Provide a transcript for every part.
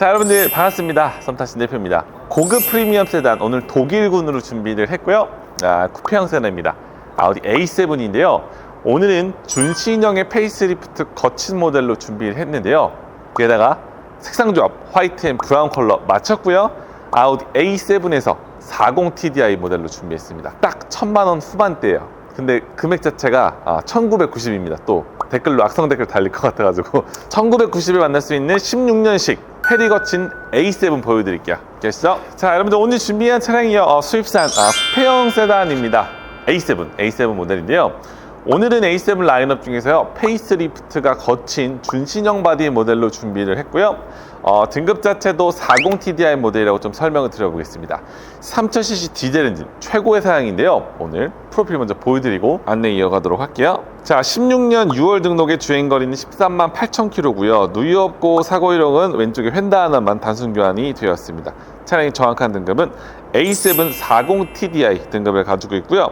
자 여러분들 반갑습니다. 썸타신 대표입니다. 고급 프리미엄 세단 오늘 독일군으로 준비를 했고요. 아, 쿠페형 세단입니다. 아우디 A7인데요. 오늘은 준신형의 페이스리프트 거친 모델로 준비를 했는데요. 게다가 색상 조합 화이트 앤 브라운 컬러 맞췄고요. 아우디 A7에서 40TDI 모델로 준비했습니다. 딱 천만원 후반대예요. 근데 금액 자체가 아, 1990입니다. 또 댓글로 악성 댓글 달릴 것 같아가지고 1990에 만날 수 있는 16년식 페리 거친 A7 보여드릴게요. 됐어? 자 여러분들 오늘 준비한 차량이요. 어, 수입산 아, 쿠페형 세단입니다. A7 A7 모델인데요 오늘은 A7 라인업 중에서요 페이스리프트가 거친 준신형 바디 모델로 준비를 했고요. 어, 등급 자체도 40TDI 모델이라고 좀 설명을 드려보겠습니다. 3000cc 디젤 엔진 최고의 사양인데요. 오늘 프로필 먼저 보여드리고 안내 이어가도록 할게요. 자 16년 6월 등록의 주행거리는 13만 8,000km고요. 누유 없고 사고 이력은 왼쪽에 휀다 하나만 단순 교환이 되었습니다. 차량의 정확한 등급은 A7 40TDI 등급을 가지고 있고요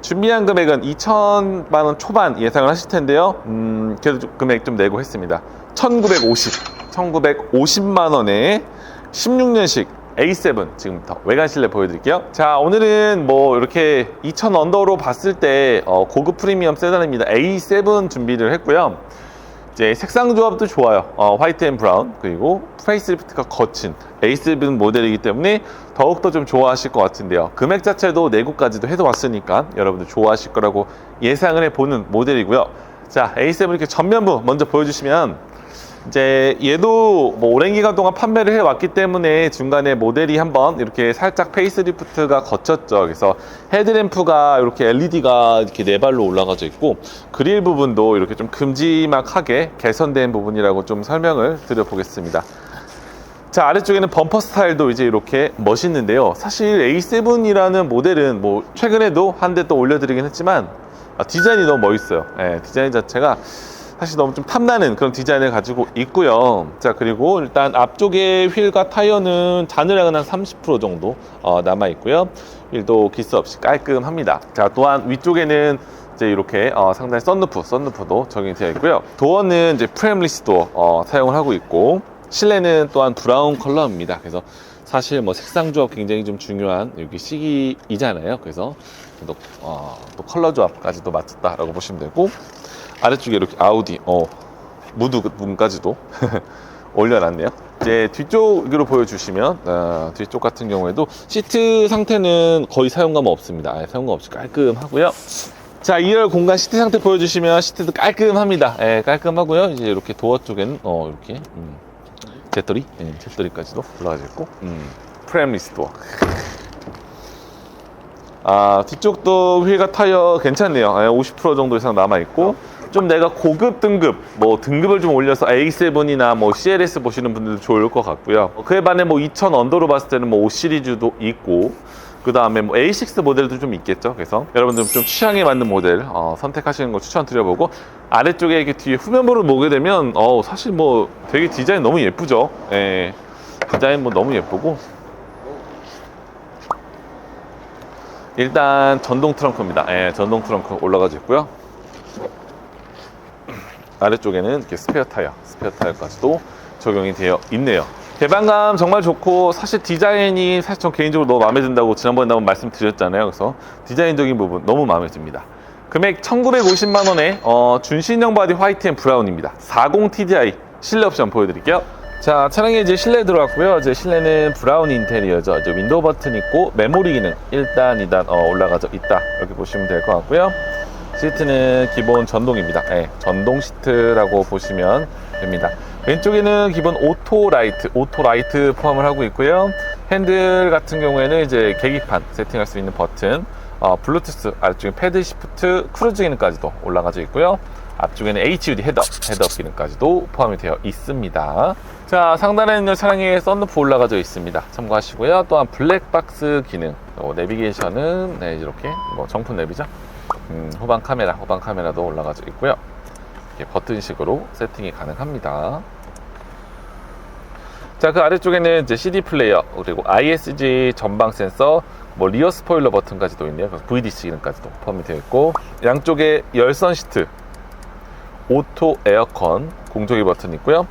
준비한 금액은 2천만 원 초반 예상을 하실 텐데요. 음, 그래도 좀 금액 좀 내고 했습니다. 1950, 1950만 원에 16년식 A7 지금부터 외관 실내 보여드릴게요. 자, 오늘은 뭐 이렇게 2000 언더로 봤을 때 어, 고급 프리미엄 세단입니다. A7 준비를 했고요. 이제 색상 조합도 좋아요. 어, 화이트 앤 브라운 그리고 페이스리프트가 거친 A7 모델이기 때문에 더욱더 좀 좋아하실 것 같은데요. 금액 자체도 내고까지도 해도 왔으니까 여러분들 좋아하실 거라고 예상을 해보는 모델이고요. 자, A7 이렇게 전면부 먼저 보여주시면 이제 얘도 뭐 오랜 기간 동안 판매를 해왔기 때문에 중간에 모델이 한번 이렇게 살짝 페이스리프트가 거쳤죠. 그래서 헤드램프가 이렇게 LED가 이렇게 네 발로 올라가져 있고 그릴 부분도 이렇게 좀 큼지막하게 개선된 부분이라고 좀 설명을 드려보겠습니다. 자 아래쪽에는 범퍼 스타일도 이제 이렇게 멋있는데요. 사실 A7이라는 모델은 뭐 최근에도 한 대 또 올려드리긴 했지만 아, 디자인이 너무 멋있어요. 예, 디자인 자체가 사실 너무 좀 탐나는 그런 디자인을 가지고 있고요. 자 그리고 일단 앞쪽에 휠과 타이어는 잔해량은 한30% 정도 어, 남아 있고요. 휠도 기스 없이 깔끔합니다. 자 또한 위쪽에는 이제 이렇게 어, 상당히 썬루프, 썬루프도 적용이 되어 있고요. 도어는 이제 프레임리스 도어 어, 사용을 하고 있고 실내는 또한 브라운 컬러입니다. 그래서 사실 뭐 색상 조합 굉장히 좀 중요한 여기 시기이잖아요. 그래서 또, 어, 또 컬러 조합까지도 맞췄다라고 보시면 되고 아래쪽에 이렇게 아우디 어, 무드 부분까지도 올려놨네요. 이제 뒤쪽으로 보여주시면 어, 뒤쪽 같은 경우에도 시트 상태는 거의 사용감 없습니다. 아예 사용감 없이 깔끔하고요. 자, 2열 공간 시트 상태 보여주시면 시트도 깔끔합니다. 예, 깔끔하고요. 이제 이렇게 도어 쪽에는 어, 이렇게 음, 제떨이, 예, 제떨이까지도 올라가져 있고 음, 프레임리스 도어. 아, 뒤쪽도 휠과 타이어 괜찮네요. 예, 50% 정도 이상 남아 있고 좀 내가 고급 등급, 뭐 등급을 좀 올려서 A7이나 뭐 CLS 보시는 분들도 좋을 것 같고요. 그에 반해 뭐 2000 언더로 봤을 때는 뭐 5 시리즈도 있고 그 다음에 뭐 A6 모델도 좀 있겠죠. 그래서 여러분들 좀 취향에 맞는 모델 어, 선택하시는 거 추천드려보고 아래쪽에 이렇게 뒤에 후면부를 보게 되면 어, 사실 뭐 되게 디자인 너무 예쁘죠. 예, 디자인 뭐 너무 예쁘고 일단 전동 트렁크입니다. 예, 전동 트렁크 올라가져 있고요. 아래쪽에는 이렇게 스페어 타이어, 스페어 타이어까지도 적용이 되어 있네요. 개방감 정말 좋고 사실 디자인이 사실 전 개인적으로 너무 마음에 든다고 지난번에 한번 말씀드렸잖아요. 그래서 디자인적인 부분 너무 마음에 듭니다. 금액 1950만 원에 어, 준신형 바디 화이트 앤 브라운입니다. 40 TDI 실내 옵션 보여드릴게요. 자 차량에 이제 실내 들어왔고요. 이제 실내는 브라운 인테리어죠. 이제 윈도우 버튼 있고 메모리 기능 1단, 2단 어, 올라가져 있다. 이렇게 보시면 될 것 같고요. 시트는 기본 전동입니다. 네, 전동 시트라고 보시면 됩니다. 왼쪽에는 기본 오토 라이트, 오토 라이트 포함을 하고 있고요. 핸들 같은 경우에는 이제 계기판 세팅할 수 있는 버튼, 어, 블루투스 아래쪽에 패드 시프트, 크루즈 기능까지도 올라가져 있고요. 앞쪽에는 HUD 헤드업, 헤드업 기능까지도 포함이 되어 있습니다. 자, 상단에 있는 차량에 썬루프 올라가져 있습니다. 참고하시고요. 또한 블랙박스 기능, 어, 내비게이션은 네, 이렇게 뭐 정품 내비죠. 음, 후방 카메라, 후방 카메라도 올라가져 있고요. 이렇게 버튼식으로 세팅이 가능합니다. 자, 그 아래쪽에는 이제 CD 플레이어, 그리고 ISG 전방 센서, 뭐 리어 스포일러 버튼까지도 있네요. 그래서 VDC 기능까지도 포함이 되어 있고, 양쪽에 열선 시트, 오토 에어컨, 공조기 버튼 있고요.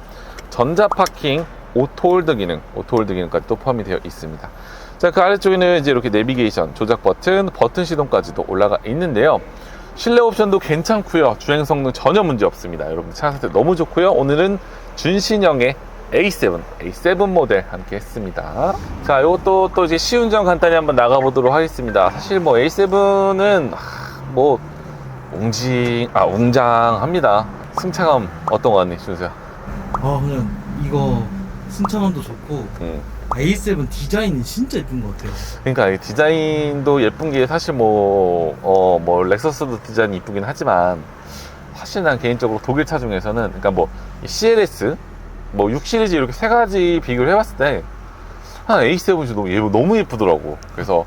전자 파킹, 오토 홀드 기능, 오토 홀드 기능까지 또 포함이 되어 있습니다. 자, 그 아래쪽에는 이제 이렇게 내비게이션, 조작 버튼, 버튼 시동까지도 올라가 있는데요. 실내 옵션도 괜찮고요. 주행 성능 전혀 문제 없습니다. 여러분 차 상태 너무 좋고요. 오늘은 준신형의 A7, A7 모델 함께 했습니다. 자, 이것도 또 이제 시운전 간단히 한번 나가보도록 하겠습니다. 사실 뭐 A7은 뭐 웅징, 아 웅장합니다. 승차감 어떤 거 같니, 준수야? 아 그냥 이거 승차감도 좋고 음. A7 디자인이 진짜 예쁜 것 같아요. 그러니까 이 디자인도 예쁜 게 사실 뭐, 어, 뭐, 렉서스도 디자인이 이쁘긴 하지만, 사실 난 개인적으로 독일 차 중에서는, 그러니까 뭐, 이 CLS, 뭐, 6 시리즈 이렇게 세 가지 비교를 해봤을 때, 한 A7이 너무, 예- 너무 예쁘더라고. 그래서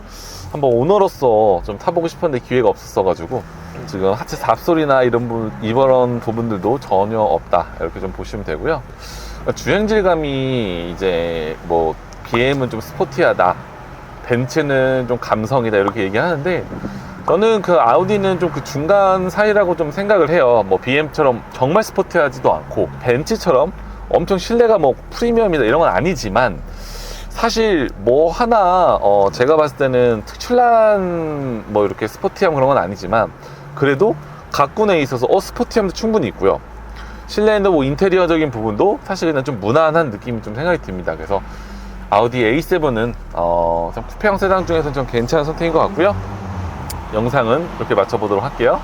한번 오너로서 좀 타보고 싶었는데 기회가 없었어가지고, 지금 하체 잡소리나 이런 부, 이런 부분들도 전혀 없다. 이렇게 좀 보시면 되고요. 주행 질감이 이제 뭐, BM은 좀 스포티하다. 벤츠는 좀 감성이다 이렇게 얘기하는데 저는 그 아우디는 좀 그 중간 사이라고 좀 생각을 해요. 뭐 BM처럼 정말 스포티하지도 않고 벤츠처럼 엄청 실내가 뭐 프리미엄이다 이런 건 아니지만 사실 뭐 하나 어 제가 봤을 때는 특출난 뭐 이렇게 스포티함 그런 건 아니지만 그래도 가꾼에 있어서 어 스포티함도 충분히 있고요. 실내에는 뭐 인테리어적인 부분도 사실 그냥 좀 무난한 느낌이 좀 생각이 듭니다. 그래서 아우디 A7은 어, 좀 쿠페형 세단 중에서는 좀 괜찮은 선택인 것 같고요. 영상은 이렇게 맞춰보도록 할게요.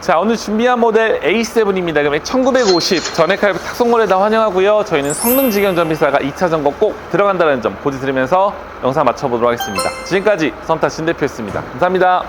자, 오늘 준비한 모델 A7입니다. 금액 1950 전액 할부 탁송거래 다 환영하고요. 저희는 성능 직영 전비사가 2차 점검 꼭 들어간다는 점 고지 드리면서 영상 맞춰보도록 하겠습니다. 지금까지 썸타 신 대표였습니다. 감사합니다.